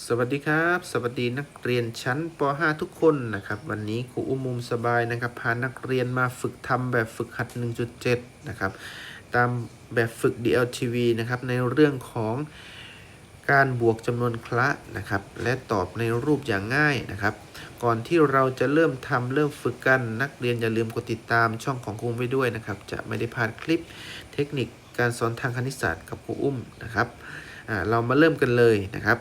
สวัสดีครับ สวัสดีนักเรียนชั้นป .5 ทุกคนนะครับ วันนี้ครูอุ้มมุมสบายนะครับพานักเรียนมาฝึกทำแบบฝึกหัด 1.7 นะครับ ตามแบบฝึก DLTV นะครับ ในเรื่องของการบวกจำนวนคละนะครับ และตอบในรูปอย่างง่ายนะครับ ก่อนที่เราจะเริ่มทำเริ่มฝึกกันนักเรียนอย่าลืมกดติดตามช่องของครูอุ้มไว้ด้วยนะครับ จะไม่ได้พลาดคลิปเทคนิคการสอนทางคณิตศาสตร์กับครูอุ้มนะครับเรามาเริ่มกันเลยนะครับ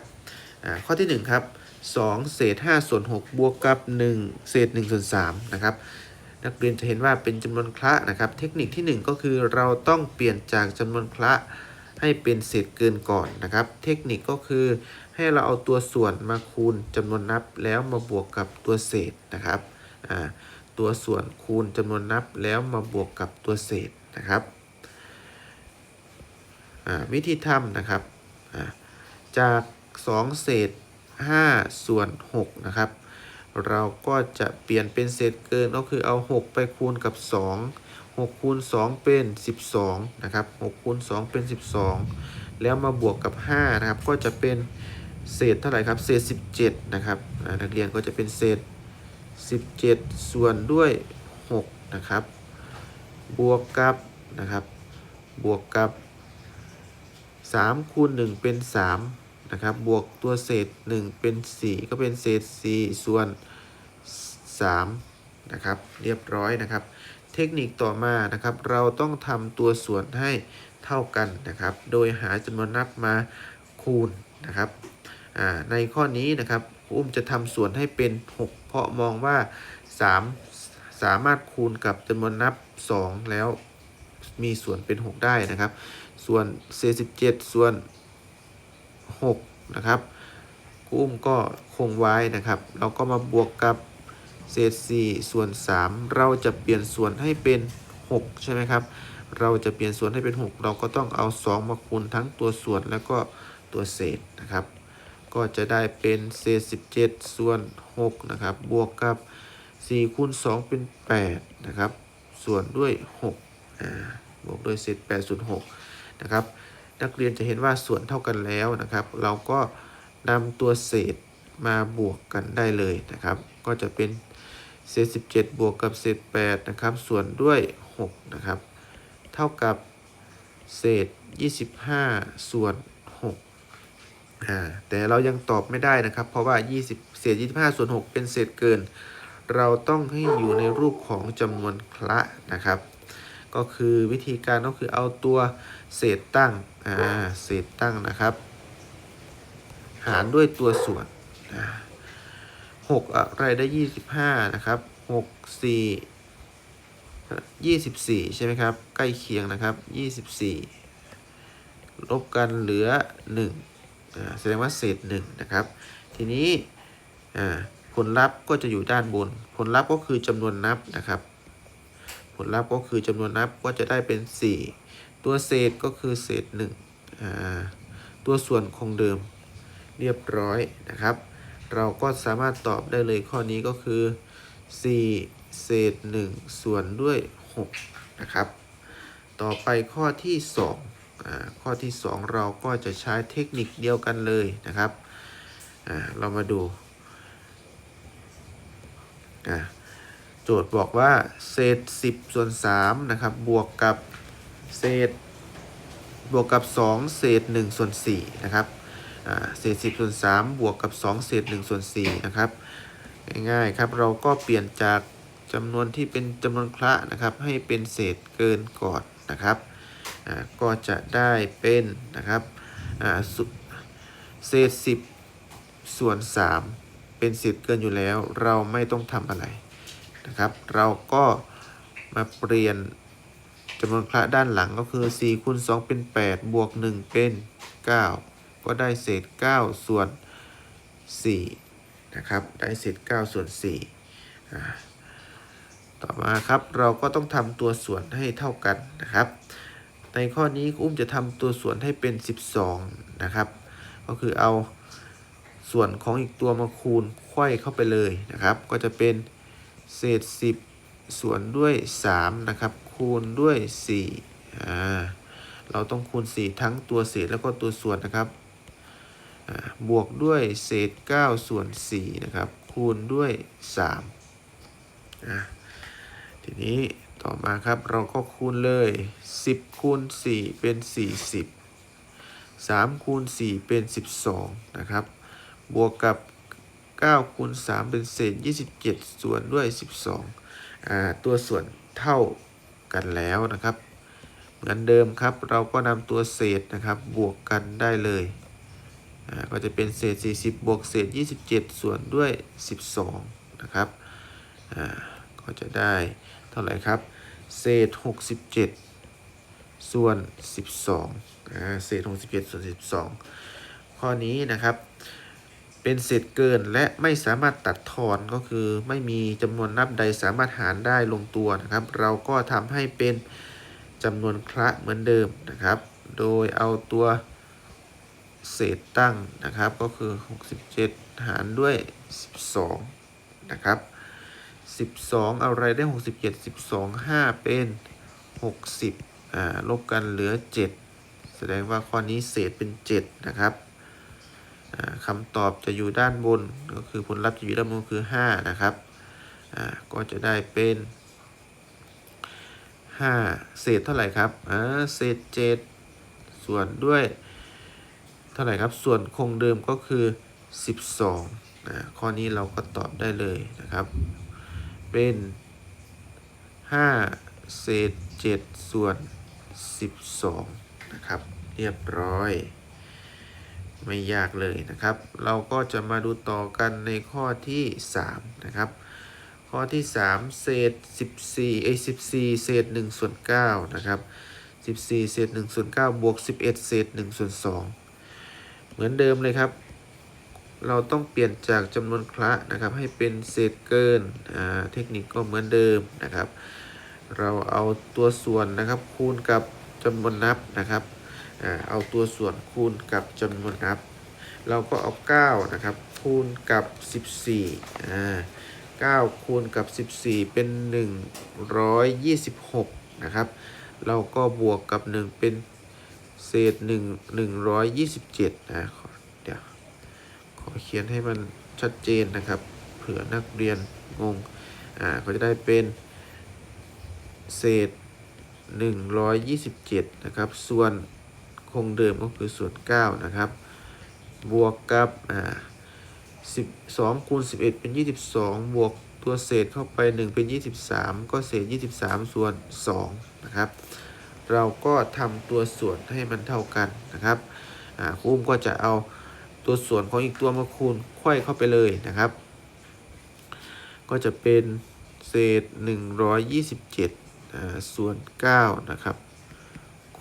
ข้อที่ 1 ครับ 2 เศษ 5 ส่วน 6 บวกกับ 1 เศษ 1 ส่วน 3 นะครับ นักเรียนจะเห็นว่าเป็นจำนวนคละนะครับ เทคนิคที่ 1 ก็คือเราต้องเปลี่ยนจากจำนวนคละให้เป็นเศษเกินก่อนนะครับ เทคนิคก็คือให้เราเอาตัวส่วนมาคูณจำนวนนับแล้วมาบวกกับตัวเศษนะครับตัวส่วนคูณจำนวนนับแล้วมาบวกกับตัวเศษนะครับวิธีทำนะครับจาก 2 เศษ 5 ส่วน 6 นะครับ เราก็จะเปลี่ยนเป็นเศษเกินก็คือเอา 6 ไปคูณกับ 2 6คูณ2เป็น 12 นะครับ6คูณ2เป็น 12 แล้วมาบวกกับ 5 นะครับ ก็จะเป็นเศษเท่าไหร่ครับ เศษ 17 นะครับนักเรียนก็จะเป็นเศษ 17 ส่วนด้วย 6 นะครับ บวกกับนะครับ บวกกับ3คูณ1เป็น 3 นะครับ บวกตัวเศษ 1 เป็น 4 ก็เป็นเศษ 4 ส่วน 3 นะครับ เรียบร้อยนะครับ เทคนิคต่อมานะครับ เราต้องทำตัวส่วนให้เท่ากันนะครับ โดยหาจำนวนนับมาคูณนะครับในข้อนี้นะครับอุ้มจะทำส่วนให้เป็น 6 เพราะมองว่า 3 สามารถคูณกับจำนวนนับ 2 แล้วมีส่วนเป็น 6 ได้นะครับ ส่วน47ส่วน 6 นะครับครูอุ้มก็คงไว้นะครับ เราก็มาบวกกับเศษ 4 ส่วน 3 เราจะเปลี่ยนส่วนให้เป็น 6 ใช่ไหมครับ เราจะเปลี่ยนส่วนให้เป็น 6 เราก็ต้องเอา 2 มาคูณทั้งตัวส่วนแล้วก็ตัวเศษนะครับ ก็จะได้เป็นเศษ 17 ส่วน 6 นะครับ บวกกับ 4 คูณ 2 เป็น 8 นะครับ ส่วนด้วย6อ่าบวกด้วยเศษ8ส่วน6นะครับ นักเรียนจะเห็นว่าส่วนเท่ากันแล้วนะครับ เราก็นำตัวเศษมาบวกกันได้เลยนะครับ ก็จะเป็นเศษ 17 บวกกับเศษ8นะครับส่วนด้วย6นะครับเท่ากับเศษ 25 ส่วน6อ่าแต่เรายังตอบไม่ได้นะครับ เพราะว่า 20 เศษ 25 ส่วน 6 เป็นเศษเกิน เราต้องให้อยู่ในรูปของจำนวนคละนะครับ ก็คือวิธีการก็คือเอาตัวเศษตั้งอ่าเศษตั้งนะครับ หารด้วยตัวส่วนหกอะไรได้ยี่สิบห้านะครับหกสี่ยี่สิบสี่ใช่ไหมครับใกล้เคียงนะครับยี่สิบสี่ลบกันเหลือหนึ่งแสดงว่าเศษหนึ่งนะครับ ทีนี้ผลลัพธ์ก็จะอยู่ด้านบน ผลลัพธ์ก็คือจำนวนนับนะครับ ผลลัพธ์ก็คือจำนวนนับก็จะได้เป็น 4 ตัวเศษก็คือเศษ1อ่าตัวส่วนคงเดิมเรียบร้อยนะครับ เราก็สามารถตอบได้เลยข้อนี้ก็คือ 4 เศษ 1 ส่วนด้วย 6 นะครับ ต่อไปข้อที่2อ่าข้อที่ 2 เราก็จะใช้เทคนิคเดียวกันเลยนะครับอ่าเรามาดูอ่า โจทย์บอกว่าเศษ 10 ส่วน3นะครับบวกกับเศษบวกกับ 2 เศษ1ส่วน4นะครับเศษ 10 ส่วน3บวกกับ 2 เศษ1ส่วน4นะครับง่ายๆครับเราก็เปลี่ยนจากจำนวนที่เป็นจำนวนคละนะครับให้เป็นเศษเกินก่อนนะครับก็จะได้เป็นนะครับเศษ 10 ส่วน 3 เป็นเศษเกินอยู่แล้ว เราไม่ต้องทำอะไร นะครับ เราก็มาเปลี่ยนจำนวนคละด้านหลังก็คือ4คูณ2เป็น 8 บวก 1 เป็น 9 ก็ได้เศษ 9 ส่วน4นะครับ ได้เศษ 9 ส่วน4อ่ต่อมาครับ เราก็ต้องทำตัวส่วนให้เท่ากันนะครับ ในข้อนี้อุ้มจะทำตัวส่วนให้เป็น 12 นะครับ ก็คือเอาส่วนของอีกตัวมาคูณไขว้เข้าไปเลยนะครับ ก็จะเป็น เศษ 10 ส่วนด้วย 3 นะครับ คูณด้วย4อ่าเราต้องคูณ 4 ทั้งตัวเศษแล้วก็ตัวส่วนนะครับบวกด้วยเศษ 9 ส่วน4นะครับ คูณด้วย3อะทีนี้ต่อมาครับเราก็คูณเลย 10 คูณ 4 เป็น 40 3 คูณ 4 เป็น 12 นะครับ บวกกับ 9คูณ3เป็นเศษ 27 ส่วนด้วย 12อ่าตัวส่วนเท่ากันแล้วนะครับ เหมือนเดิมครับเราก็นำตัวเศษนะครับบวกกันได้เลยอ่าก็จะเป็นเศษ 40 บวกเศษ 27 ส่วนด้วย 12 นะครับอ่าก็จะได้เท่าไหร่ครับ เศษ 67 ส่วน 12อ่าเศษ 67 ส่วน 12 ข้อนี้นะครับ เป็นเศษเกินและไม่สามารถตัดทอนก็คือไม่มีจำนวนนับใดสามารถหารได้ลงตัวนะครับ เราก็ทำให้เป็นจำนวนคละเหมือนเดิมนะครับ โดยเอาตัวเศษตั้งนะครับก็คือ 67 หารด้วย 12 นะครับ 12 เอาอะไรได้ 67 12 5 เป็น 60อ่าลบกันเหลือ 7 แสดงว่าข้อนี้เศษเป็น 7 นะครับ คำตอบจะอยู่ด้านบนก็คือผลลัพธ์จะอยู่ด้านบนคือ 5 นะครับก็จะได้เป็น 5 เศษเท่าไหร่ครับอ่าเศษ 7 ส่วนด้วย เท่าไหร่ครับ ส่วนคงเดิมก็คือ 12นะข้อนี้เราก็ตอบได้เลยนะครับ เป็น 5 เศษ 7 ส่วน 12 นะครับ เรียบร้อย ไม่ยากเลยนะครับ เราก็จะมาดูต่อกันในข้อที่ 3 นะครับ ข้อที่ 3 เศษ 14เอ้ย14 เศษ1ส่วน9นะครับ 14 เศษ1ส่วน9บวก 11 เศษ1ส่วน2เหมือนเดิมเลยครับ เราต้องเปลี่ยนจากจำนวนคละนะครับ ให้เป็นเศษเกินอ่าเทคนิคก็เหมือนเดิมนะครับ เราเอาตัวส่วนนะครับคูณกับจำนวนนับนะครับ เอาตัวส่วนคูณกับจำนวนนับ เราก็เอา 9 นะครับ คูณกับ 14อ่า9คูณกับ 14 เป็น 126 นะครับ เราก็บวกกับ 1 เป็นเศษ 1 127นะขอเดี๋ยวขอเขียนให้มันชัดเจนนะครับ เผื่อนักเรียนงงอ่าก็จะได้เป็นเศษ 127 นะครับ ส่วน คงเดิมก็คือส่วน9นะครับ บวกกับอ่า12คูณ11 เป็น 22 บวกตัวเศษเข้าไป 1 เป็น 23 ก็เศษ 23 ส่วน2นะครับ เราก็ทำตัวส่วนให้มันเท่ากันนะครับอ่าคูมก็จะเอาตัวส่วนของอีกตัวมาคูณไขว้เข้าไปเลยนะครับ ก็จะเป็นเศษ 127อ่าส่วน9นะครับ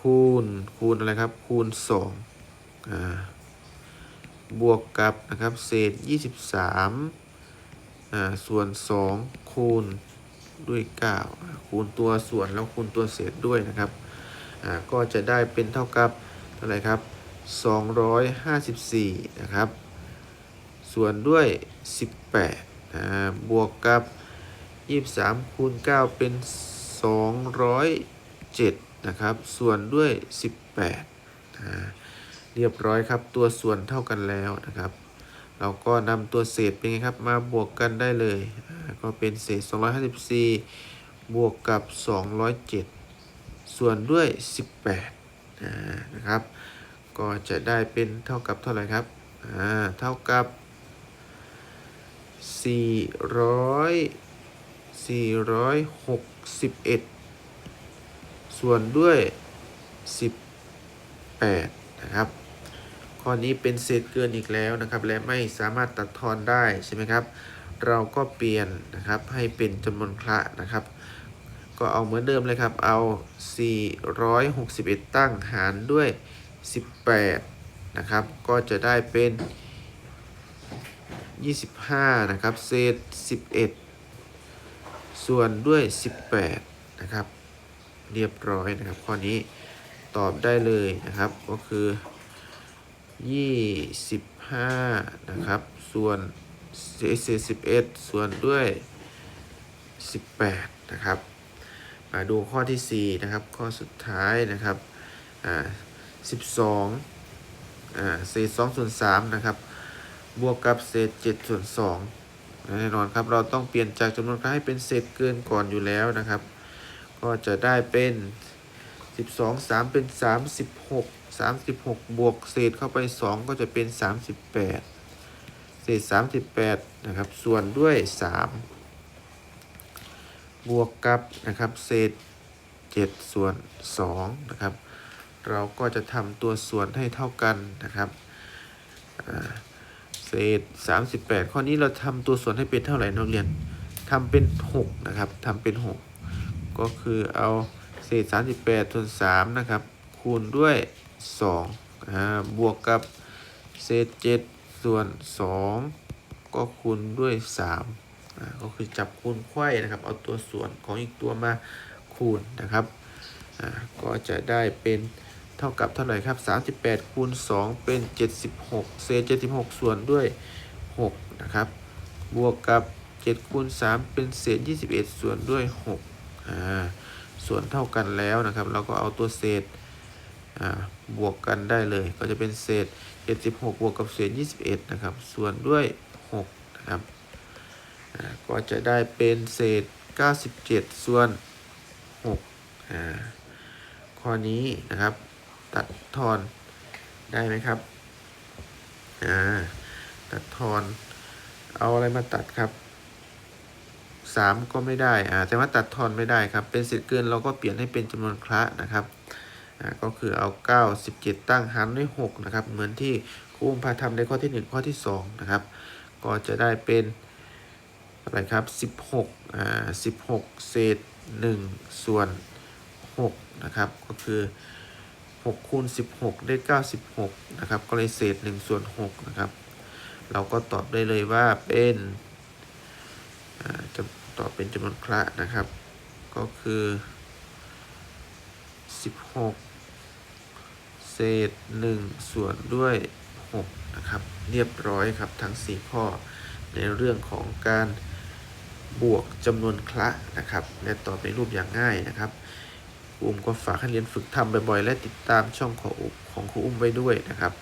คูณ คูณอะไรครับ คูณ2อ่าบวกกับนะครับเศษ 23อ่าส่วน 2 คูณด้วย9อ่าคูณตัวส่วนแล้วคูณตัวเศษด้วยนะครับอ่าก็จะได้เป็นเท่ากับเท่าไหร่ครับ 254 นะครับ ส่วนด้วย 18อ่าบวกกับ 23คูณ9เป็น 207 นะครับ ส่วนด้วย 18อ่าเรียบร้อยครับตัวส่วนเท่ากันแล้วนะครับ เราก็นำตัวเศษเป็นไงครับมาบวกกันได้เลย ก็เป็นเศษ 254 บวกกับ 207 ส่วนด้วย 18อ่านะครับ ก็จะได้เป็นเท่ากับเท่าไหร่ครับอ่าเท่ากับ 400 461 ส่วนด้วย 18 นะครับ ข้อนี้เป็นเศษเกินอีกแล้วนะครับ และไม่สามารถตัดทอนได้ใช่ไหมครับ เราก็เปลี่ยนนะครับให้เป็นจำนวนคละนะครับ ก็เอาเหมือนเดิมเลยครับ เอา 461 ตั้งหารด้วย 18 นะครับ ก็จะได้เป็น 25 นะครับ เศษ 11 ส่วนด้วย 18 นะครับ เรียบร้อยนะครับ ข้อนี้ตอบได้เลยนะครับก็คือ 25 นะครับ ส่วนเศษ11ส่วนด้วย 18 นะครับ มาดูข้อที่ 4 นะครับ ข้อสุดท้ายนะครับ อ่า 12 อ่าเศษ2ส่วน3นะครับ บวกกับเศษ7ส่วน2แน่นอนครับ เราต้องเปลี่ยนจากจำนวนครั้งให้เป็นเศษเกินก่อนอยู่แล้วนะครับ ก็จะได้เป็น 12 3 เป็น 36 36 บวกเศษเข้าไป 2 ก็จะเป็น 38 เศษ 38 นะครับ ส่วนด้วย 3 บวกกับนะครับ เศษ 7 ส่วน 2 นะครับ เราก็จะทำตัวส่วนให้เท่ากันนะครับอ่าเศษ 38 ข้อนี้เราทำตัวส่วนให้เป็นเท่าไหร่นักเรียนทำเป็น 6 นะครับทำเป็น 6 ก็คือเอาเศษ 38ส่วน3นะครับ คูณด้วย2อ่าบวกกับเศษ 7 ส่วน 2 ก็คูณด้วย3อ่าก็คือจับคูณไขว้นะครับ เอาตัวส่วนของอีกตัวมาคูณนะครับอ่าก็จะได้เป็นเท่ากับเท่าไหร่ครับ 38 คูณ 2 เป็น 76 เศษ 76 ส่วนด้วย 6 นะครับ บวกกับ7คูณ3เป็นเศษ 21 ส่วนด้วย 6 ส่วนเท่ากันแล้วนะครับ เราก็เอาตัวเศษบวกกันได้เลย ก็จะเป็นเศษ 76 บวกกับเศษ 21 นะครับ ส่วนด้วย 6 นะครับก็จะได้เป็นเศษ 97 ส่วน6ข้อนี้นะครับ ตัดทอนได้ไหมครับ ตัดทอน เอาอะไรมาตัดครับ สามก็ไม่ได้อ่าแต่ว่าตัดทอนไม่ได้ครับ เป็นเศษเกินเราก็เปลี่ยนให้เป็นจำนวนคละนะครับอ่าก็คือเอา 9 17 ตั้งหารด้วย6นะครับ เหมือนที่ครูอุ้มพาทำในข้อที่ 1 ข้อที่2นะครับ ก็จะได้เป็นอะไรครับ 16อ่า16 เศษ 1 ส่วน6นะครับ ก็คือ6คูณ16 ได้ 96 นะครับ ก็เลยเศษ1ส่วน6นะครับ เราก็ตอบได้เลยว่าเป็นอ่าจะ ตอบเป็นจำนวนคละนะครับ ก็คือ 16 เศษ 1 ส่วนด้วย 6 นะครับ เรียบร้อยครับทั้ง 4 ข้อในเรื่องของการบวกจำนวนคละนะครับ และตอบในรูปอย่างง่ายนะครับอุ้มก็ฝากให้เรียนฝึกทำบ่อยๆ และติดตามช่องของของครูอุ้มไว้ด้วยนะครับ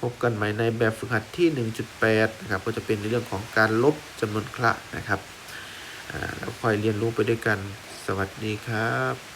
พบกันใหม่ในแบบฝึกหัดที่ 1.8 นะครับ ก็จะเป็นในเรื่องของการลบจำนวนคละนะครับ แล้วคอยเรียนรู้ไปด้วยกัน สวัสดีครับ